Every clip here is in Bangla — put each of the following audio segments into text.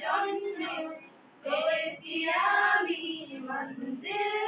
জন্মে রয়েছি আমি মঞ্জিল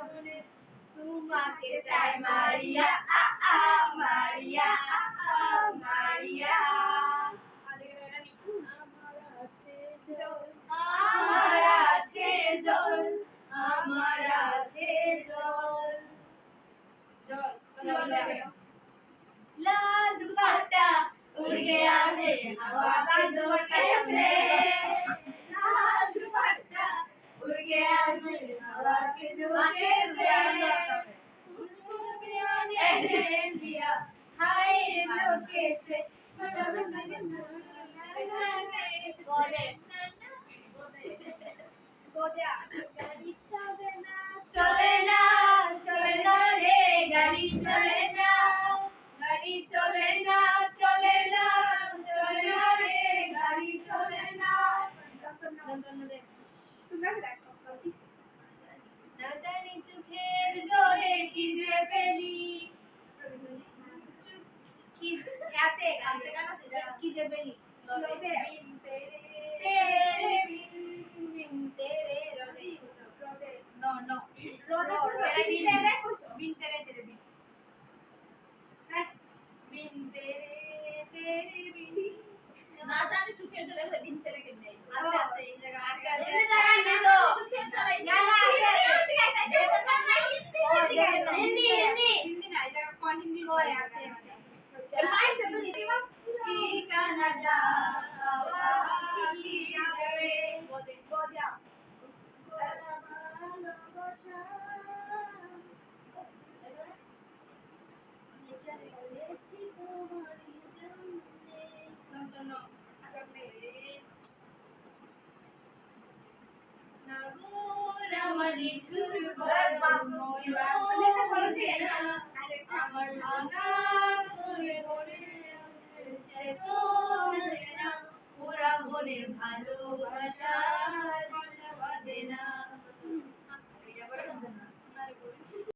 শুধু যে মনে তোমাকে চাই মারিয়া, আ, আ, মারিয়া, আ, আ, মারিয়া। আমার আছে জল, আমার আছে জল। लाल दुपट्टा उड़ गया है हवा का झोंका से চলে না চলে না রে গাড়ি চলে না গাড়ি চলে না চলে না চলে না রে গাড়ি চলে না। না জানি চোখের জলে কি যে পেলি কি আছে আছে গান আছে কি যে পেলি কোন হিন্দি কই আছে? ঠিকানাটা কি যাবে? বদে, বদে। আমার নিঠুর গর্ব বোঝে না আমার ভাঙা ঘরে ওরা হলে ভালোবাসা।